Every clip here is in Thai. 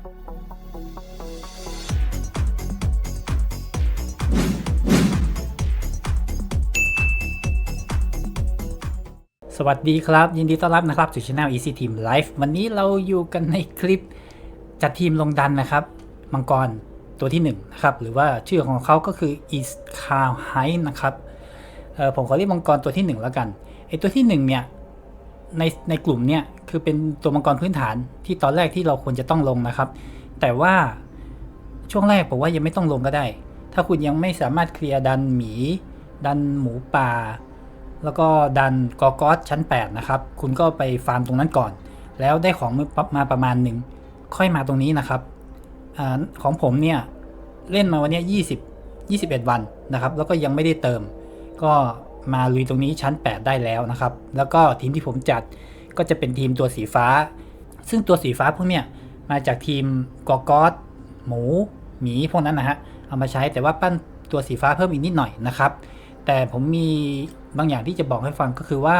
สวัสดีครับ ยินดีต้อนรับนะครับสู่ช่อง Easy Team Life วันนี้เราอยู่กันในคลิปจัดทีมลงดันนะครับ มังกรตัวที่1นงนะครับ หรือว่าชื่อของเขาก็คือ East c a r h i นะครับผมขอเรียกมังกรตัวที่ 1 แล้วกันไอตัวที่ 1 เนี่ย ในในกลุ่มเนี่ยคือเป็นตัวมังกรพื้นฐานที่ตอนแรกที่เราควรจะต้องลงนะครับ แต่ว่าช่วงแรกผมว่ายังไม่ต้องลงก็ได้ ถ้าคุณยังไม่สามารถเคลียร์ดันหมี ดันหมูป่า แล้วก็ดันกอกอสชั้น 8 นะครับ คุณก็ไปฟาร์มตรงนั้นก่อน แล้วได้ของมาประมาณหนึ่งค่อยมาตรงนี้นะครับอของผมเนี่ยเล่นมาวันนี้ย20 21 วันนะครับ แล้วก็ยังไม่ได้เติม ก็ มาลุยตรงนี้ชั้น 8 ได้แล้วนะครับ แล้วก็ทีมที่ผมจัดก็จะเป็นทีมตัวสีฟ้า ซึ่งตัวสีฟ้าพวกเนี้ยมาจากทีมกอกอสหมู หมีพวกนั้นนะฮะเอามาใช้แต่ว่าปั้นตัวสีฟ้าเพิ่มอีกนิดหน่อยนะครับ แต่ผมมีบางอย่างที่จะบอกให้ฟังก็คือว่า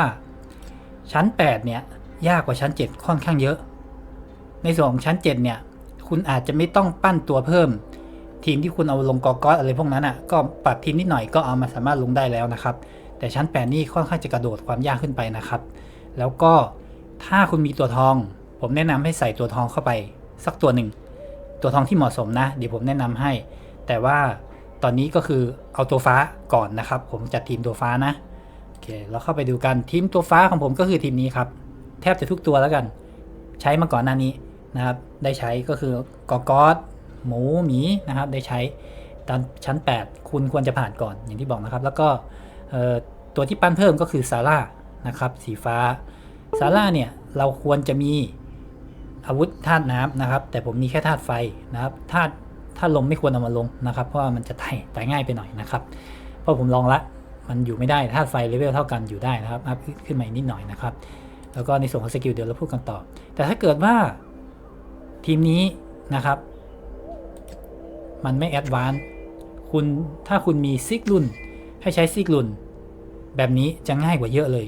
ชั้น 8 เนี่ยยากกว่าชั้น 7 ค่อนข้างเยอะ ในส่วนของชั้น 7 เนี่ย คุณอาจจะไม่ต้องปั้นตัวเพิ่ม ทีมที่คุณเอาลงกอกอสอะไรพวกนั้นอะก็ปรับทีมนิดหน่อยก็เอามาสามารถลงได้แล้วนะครับ แต่ชั้น 8 นี่ค่อนข้างจะกระโดดความยากขึ้นไปนะครับ แล้วก็ถ้าคุณมีตัวทอง ผมแนะนำให้ใส่ตัวทองเข้าไป สักตัวหนึ่ง ตัวทองที่เหมาะสมนะ เดี๋ยวผมแนะนำให้ แต่ว่าตอนนี้ก็คือเอาตัวฟ้าก่อนนะครับ ผมจัดทีมตัวฟ้านะโอเคเราเข้าไปดูกันทีมตัวฟ้าของผมก็คือทีมนี้ครับ แทบจะทุกตัวแล้วกัน ใช้มาก่อนหน้านี้นะครับ ได้ใช้ก็คือกอกอสหมูหมีนะครับ ได้ใช้ตอนชั้น 8 คุณควรจะผ่านก่อนอย่างที่บอกนะครับ แล้วก็ ตัวที่ปั้นเพิ่มก็คือซาร่านะครับสีฟ้าซาร่าเนี่ยเราควรจะมีอาวุธธาตุน้ำนะครับ แต่ผมมีแค่ธาตุไฟนะครับธาตุธาตุลมไม่ควรเอามาลงนะครับ เพราะว่ามันจะตายตายง่ายไปหน่อยนะครับเพราะผมลองละมันอยู่ไม่ได้ธาตุไฟเลเวลเท่ากันอยู่ได้นะครับอัพขึ้นมาอีกนิดหน่อยนะครับ แล้วก็ในส่วนของสกิลเดี๋ยวเราพูดกันต่อ แต่ถ้าเกิดว่าทีมนี้นะครับ มันไม่แอดวานซ์คุณถ้าคุณมีซิกลุ่น ให้ใช้ซิกลุน แบบนี้จะง่ายกว่าเยอะเลย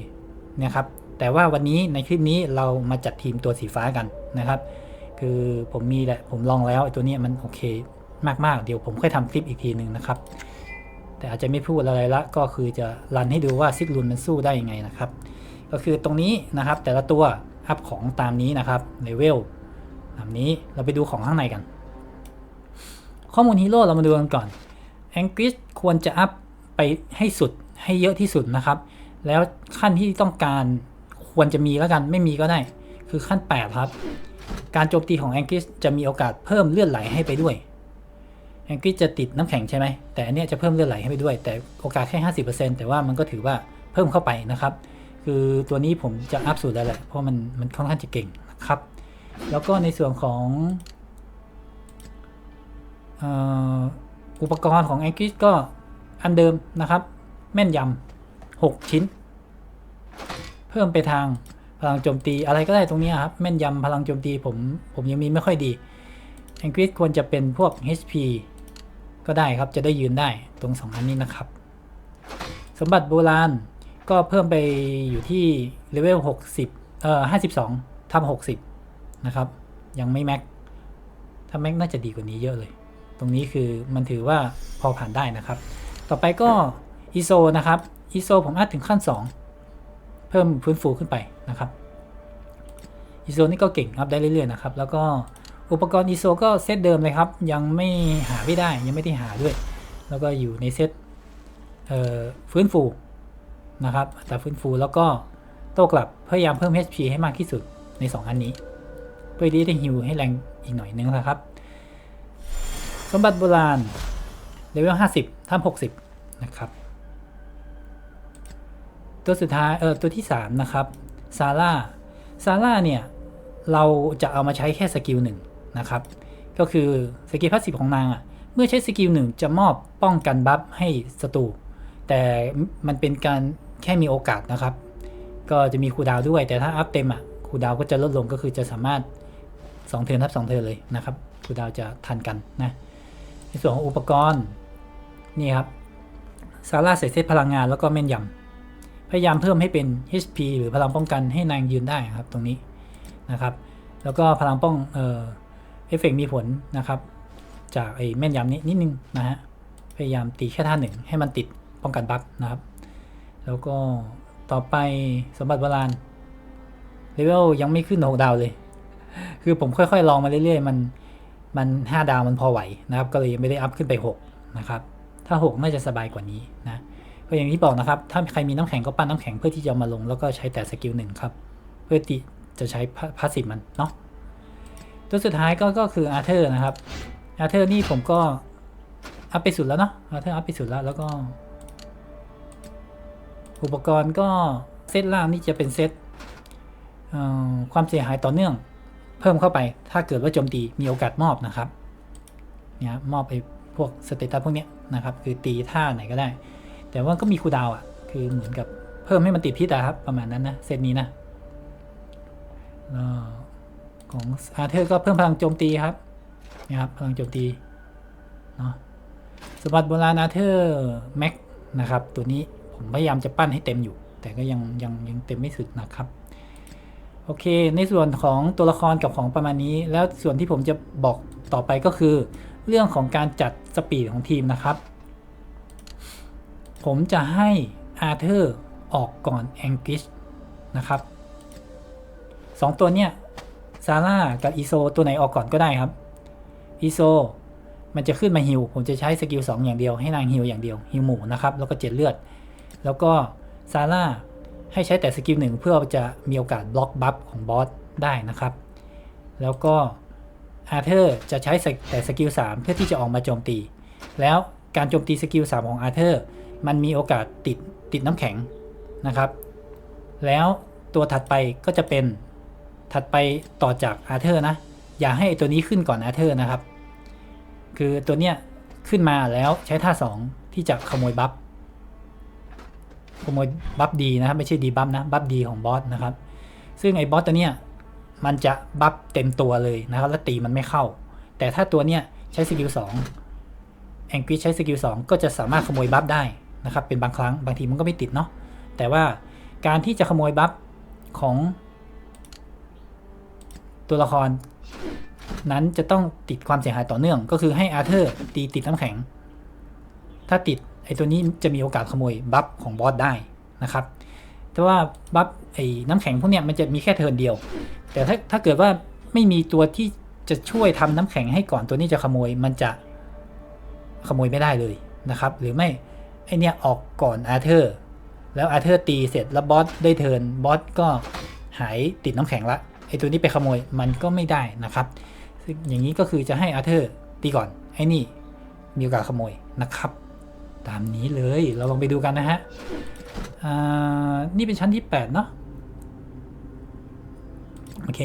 นะครับ แต่ว่าวันนี้ในคลิปนี้เรามาจัดทีมตัวสีฟ้ากันนะครับ คือผมมีแหละผมลองแล้วตัวนี้มันโอเคมากๆ เดี๋ยวผมค่อยทำคลิปอีกทีหนึ่งนะครับ แต่อาจจะไม่พูดอะไรละก็คือจะรันให้ดูว่าซิกลุนมันสู้ได้ยังไงนะครับ ก็คือตรงนี้นะครับแต่ละตัวอัพของตามนี้นะครับเลเวลแบบนี้เราไปดูของข้างในกัน ข้อมูลฮีโร่เรามาดูกันก่อนแองกิสควรจะอัพ ไปให้สุดให้เยอะที่สุดนะครับ แล้วขั้นที่ต้องการควรจะมีแล้วกันไม่มีก็ได้ คือขั้น 8 ครับ การโจมตีของแองกิสจะมีโอกาสเพิ่มเลือดไหลให้ไปด้วยแองกิสจะติดน้ำแข็งใช่ไหมแต่อันนี้จะเพิ่มเลือดไหลให้ไปด้วย แต่โอกาสแค่ 50%แต่ว่ามันก็ถือว่าเพิ่มเข้าไปนะครับ คือตัวนี้ผมจะอัพสูตรแล้วแหละเพราะมันมันค่อนข้างจะเก่งนะครับ แล้วก็ในส่วนของอออุปกรณ์ของแองกิสก็ อันเดิมนะครับ แม่นยำ6ชิ้น เพิ่มไปทางพลังโจมตีอะไรก็ได้ตรงนี้ครับ แม่นยำพลังโจมตีผมผมยังมีไม่ค่อยดีแองกิสควรจะเป็นพวก HP ก็ได้ครับจะได้ยืนได้ตรงสองอันนี้นะครับ สมบัติโบราณก็เพิ่มไปอยู่ที่เลเวล60เอ่อ52ทำ60 นะครับ ยังไม่แม็กถ้าแม็กน่าจะดีกว่านี้เยอะเลย ตรงนี้คือมันถือว่าพอผ่านได้นะครับ ต่อไปก็อีโซนะครับอีโซผมอัดถึงขั้น 2 เพิ่มฟื้นฟูขึ้นไปนะครับอีโซนี่ก็เก่งอัพได้เรื่อยๆนะครับแล้วก็อุปกรณ์อีโซก็เซตเดิมเลยครับ ยังไม่หาไม่ได้ยังไม่ได้หาด้วย แล้วก็อยู่ในเซตเฟื้นฟูนะครับอัตราฟื้นฟูแล้วก็โต้กลับพยายามเพิ่ม HP ให้มากที่สุดใน 2 อันนี้ เพื่อที่ได้ฮิวให้แรงอีกหน่อยนึงนะครับ สมบัติโบราณเลเวล50ท่าม60 นะครับ ตัวสุดท้ายเออตัวที่ 3 นะครับซาร่าซาร่าเนี่ย เราจะเอามาใช้แค่สกิลหนึ่งนะครับ ก็คือสกิลพาสซีฟของนางอะ่ะเมื่อใช้สกิลหนึ่งจะมอบป้องกันบัฟให้ศัตรูแต่มันเป็นการแค่มีโอกาสนะครับ ก็จะมีคูดาวด้วย แต่ถ้าอัพเต็มอะคูดาวก็จะลดลงก็คือจะสามารถ2เทิร์นทับ2เทิร์นเลยนะครับคูดาวจะทันกันนะในส่วนของอุปกรณ์นี่ครับ ซาร่าใส่เซตพลังงานแล้วก็แม่นยำพยายามเพิ่มให้เป็น HP หรือพลังป้องกันให้นางยืนได้ครับตรงนี้นะครับแล้วก็พลังป้องเอฟเฟกต์มีผลนะครับ จากไอ้แม่นยำนี้นิดนึงนะฮะพยายามตีแค่ท่าหนึ่งให้มันติดป้องกันบัฟนะครับ แล้วก็ต่อไปสมบัติโบราณเลเวลยังไม่ขึ้นหกดาวเลย คือผมค่อยๆลองมาเรื่อยๆ มันมันห้าดาวมันพอไหวนะครับ ก็เลยยังไม่ได้อัพขึ้นไปหกนะครับ ถ้าหกน่าจะสบายกว่านี้นะก็อย่างที่บอกนะครับ ถ้าใครมีน้ำแข็งก็ปั้นน้ำแข็งเพื่อที่จะมาลง แล้วก็ใช้แต่สกิลหนึ่งครับ เพื่อที่จะใช้พาสซีฟมันเนาะตัวสุดท้ายก็ก็คืออาร์เธอร์นะครับอาร์เธอร์นี่ผมก็อัพไปสุดแล้วเนาะอาร์เธอร์อัพไปสุดแล้วแล้วก็ อุปกรณ์ก็เซตล่างนี่จะเป็นเซตความเสียหายต่อเนื่องเพิ่มเข้าไป ถ้าเกิดว่าโจมตีมีโอกาสมอบนะครับเนี่ยมอบไอ พวกสเตตัสพวกเนี้ยนะครับคือตีท่าไหนก็ได้ แต่ว่าก็มีคูดาวอะ คือเหมือนกับเพิ่มให้มันติดพิษอะครับ ประมาณนั้นนะเซตนี้นะแล้วของอาเธอร์ก็เพิ่มพลังโจมตีครับนะครับพลังโจมตีเนาะสมบัติโบราณอาเธอร์แม็กนะครับ ตัวนี้ผมพยายามจะปั้นให้เต็มอยู่ แต่ก็ยังยังยังเต็มไม่สุดนะครับโอเค ในส่วนของตัวละครกับของประมาณนี้ แล้วส่วนที่ผมจะบอกต่อไปก็คือ เรื่องของการจัดสปีดของทีมนะครับ ผมจะให้อาร์เธอร์ออกก่อนแองกิชนะครับสองตัวเนี้ยซาร่ากับอีโซตัวไหนออกก่อนก็ได้ครับอีโซมันจะขึ้นมาฮิวผมจะใช้สกิล2อย่างเดียวให้นางฮิวอย่างเดียวฮิวหมูนะครับแล้วก็เจ็ดเลือด แล้วก็ซาร่าให้ใช้แต่สกิลหนึ่งเพื่อจะมีโอกาสบล็อกบัฟของบอสได้นะครับ แล้วก็ อาร์เธอร์จะใช้แต่สกิล3เพื่อที่จะออกมาโจมตี แล้วการโจมตีสกิล3ของอาร์เธอร์มันมีโอกาสติดติดน้ำแข็งนะครับ แล้วตัวถัดไปก็จะเป็นถัดไปต่อจากอาร์เธอร์นะ อย่าให้ตัวนี้ขึ้นก่อนอาร์เธอร์นะครับ คือตัวเนี้ยขึ้นมาแล้วใช้ท่า 2 ที่จะขโมยบัฟขโมยบัฟดีนะครับไม่ใช่ดีบัฟนะบัฟดีของบอสนะครับ ซึ่งไอ้บอสตัวเนี้ย มันจะบัฟเต็มตัวเลยนะครับแล้วตีมันไม่เข้า แต่ถ้าตัวเนี้ยใช้สกิล2แองกิใช้สกิล2ก็จะสามารถขโมยบัฟได้นะครับเป็นบางครั้งบางทีมันก็ไม่ติดเนาะแต่ว่าการที่จะขโมยบัฟของตัวละคร นั้นจะต้องติดความเสียหายต่อเนื่อง ก็คือให้อาร์เธอร์ตีติดน้ำแข็ง ถ้าติดไอตัวนี้จะมีโอกาสขโมยบัฟของบอสได้นะครับแต่ว่าบัฟไอ้น้ำแข็งพวกเนี้ยมันจะมีแค่เทิร์นเดียว แต่ถ้าถ้าเกิดว่าไม่มีตัวที่จะช่วยทำน้ำแข็งให้ก่อนตัวนี้จะขโมยมันจะขโมยไม่ได้เลยนะครับ หรือไม่ไอเนี้ยออกก่อนอาร์เธอร์ แล้วอาร์เธอร์ตีเสร็จแล้วบอสได้เทินบอสก็หายติดน้ำแข็งละไอตัวนี้ไปขโมยมันก็ไม่ได้นะครับซึ่งอย่างนี้ก็คือจะให้อาร์เธอร์ตีก่อนไอ้นี่มีโอกาสขโมยนะครับ ตามนี้เลยเราลองไปดูกันนะฮะนี่เป็นชั้นที่ 8 เนาะ โอเค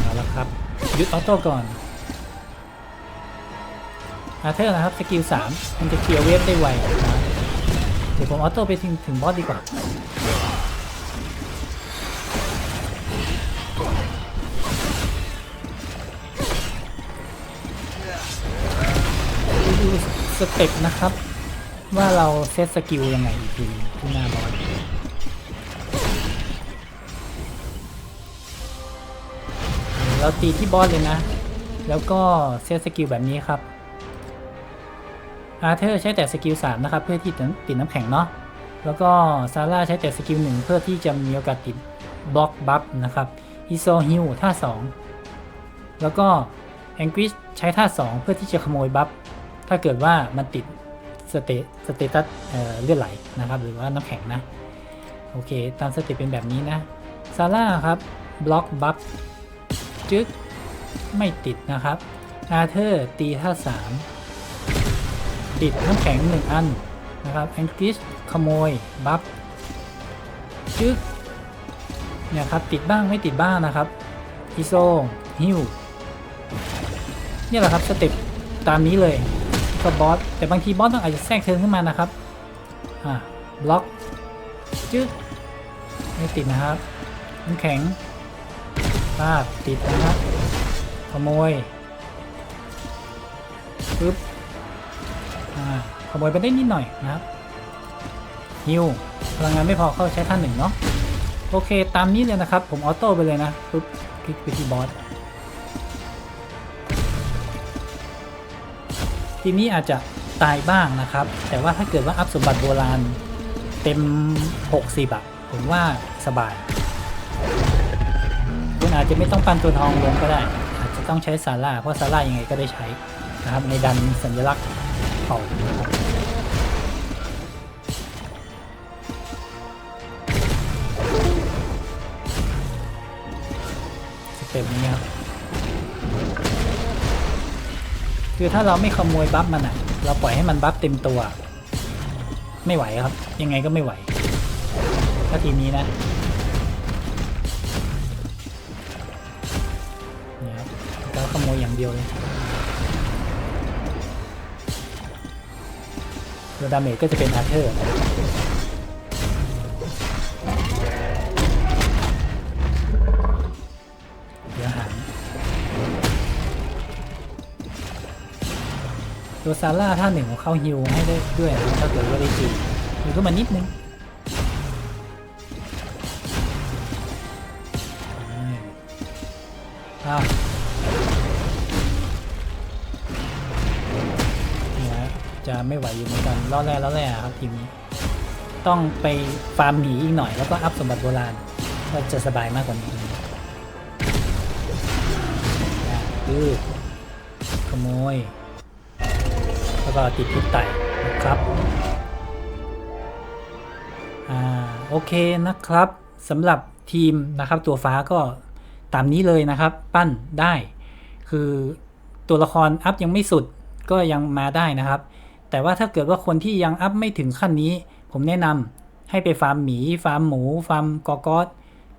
เอาละครับยุดออโต้ก่อนอาเธอร์นะครับสกิล3มันจะเคลียร์เวฟได้ไวนะเดี๋ยวผมออโต้ไปถึงถึงบอสดีกว่าดูสเต็ปนะครับ ว่าเราเซตสกิลยังไงอีกทีที่หน้าบอสเราตีที่บอสเลยนะ แล้วก็เซตสกิลแบบนี้ครับอาร์เธอร์ใช้แต่สกิล3นะครับ เพื่อที่ติดน้ำแข็งเนาะแล้วก็ซาร่าใช้แต่สกิล1เพื่อที่จะมีโอกาสติดบล็อกบัฟนะครับอิโซฮิวท่า 2 แล้วก็แองกิชใช้ท่า 2 เพื่อที่จะขโมยบัฟถ้าเกิดว่ามันติด สเตสเตตัสเอ่อเลือดไหลนะครับ หรือว่าน้ำแข็งนะ โอเค ตามสเต็ปเป็นแบบนี้นะซาร่าครับบล็อกบัฟจึ๊กไม่ติดนะครับ อาร์เธอร์ตีท่า3ติดน้ำแข็ง1อันนะครับแองกิสขโมยบัฟจึ๊กเนี่ยครับติดบ้างไม่ติดบ้างนะครับอิโซฮิวเนี่ยแหละครับสเต็ปตามนี้เลย ก็บอสแต่บางทีบอสต้องอาจจะแทรกเทิร์นขึ้นมานะครับอ่าบล็อกจึ๊กไม่ติดนะครับน้ำแข็งพลาดติดนะครับขโมยปึ๊บอ่าขโมยไปได้นิดหน่อยนะครับฮิวพลังงานไม่พอเข้าใช้ท่านหนึ่งเนาะโอเคตามนี้เลยนะครับ ผมออโต้ไปเลยนะปุ๊บคลิกไปที่บอส ทีนี้อาจจะตายบ้างนะครับ แต่ว่าถ้าเกิดว่าอัพสมบัติโบราณเต็ม 60อะผมว่าสบาย คุณอาจจะไม่ต้องปั้นตัวทองลงก็ได้ อาจจะต้องใช้ซาร่าเพราะซาร่ายังไงก็ได้ใช้นะครับในดันสัญลักษณ์เผ่าสเต็ปนี้ครับ คือถ้าเราไม่ขโมยบัฟมันอะเราปล่อยให้มันบัฟเต็มตัว ไม่ไหวครับ ยังไงก็ไม่ไหวถ้าทีมนี้นะเนี่ยครับเราขโมยอย่างเดียวเลยตัวดาเมจก็จะเป็นอาร์เธอร์ ตัวซาร่าท่าหนึ่งของเขาฮิวให้ได้ด้วยนะถ้าเกิดว่าได้จีฮิวขึ้นมานิดนึงอ้าวนี่ฮะจะไม่ไหวอยู่เหมือนกันล่อแร่ล่อแร่ครับทีมนี้ ต้องไปฟาร์มหมีอีกหน่อยแล้วก็อัพสมบัติโบราณก็จะสบายมากกว่านี้อะคือขโมย แล้วก็ติดพิษไต่นะครับอ่าโอเคนะครับสำหรับทีมนะครับตัวฟ้าก็ตามนี้เลยนะครับ ปั้นได้ คือตัวละครอัพยังไม่สุดก็ยังมาได้นะครับ แต่ว่าถ้าเกิดว่าคนที่ยังอัพไม่ถึงขั้นนี้ ผมแนะนำให้ไปฟาร์มหมี ฟาร์มหมู ฟาร์มกอกอส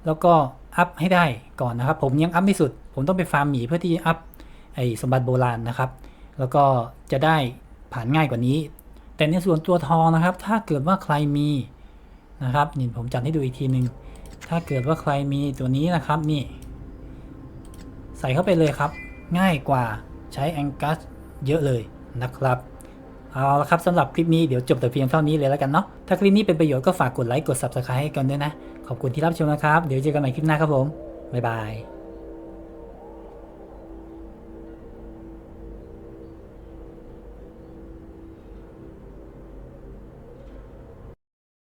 แล้วก็อัพให้ได้ก่อนนะครับ ผมยังอัพไม่สุด ผมต้องไปฟาร์มหมีเพื่อที่อัพไอสมบัติโบราณนะครับ แล้วก็จะได้ ผ่านง่ายกว่านี้ แต่ในส่วนตัวทองนะครับ ถ้าเกิดว่าใครมีนะครับนี่ผมจัดให้ดูอีกทีหนึ่งถ้าเกิดว่าใครมีตัวนี้นะครับนี่ ใส่เข้าไปเลยครับ ง่ายกว่าใช้แองกัสเยอะเลยนะครับเอาละครับสำหรับคลิปนี้เดี๋ยวจบแต่เพียงเท่านี้เลยแล้วกันเนาะถ้าคลิปนี้เป็นประโยชน์ก็ฝากกดไลค์กด Subscribe ให้กันด้วยนะ ขอบคุณที่รับชมนะครับ เดี๋ยวเจอกันใหม่คลิปหน้าครับผม บ๊ายบาย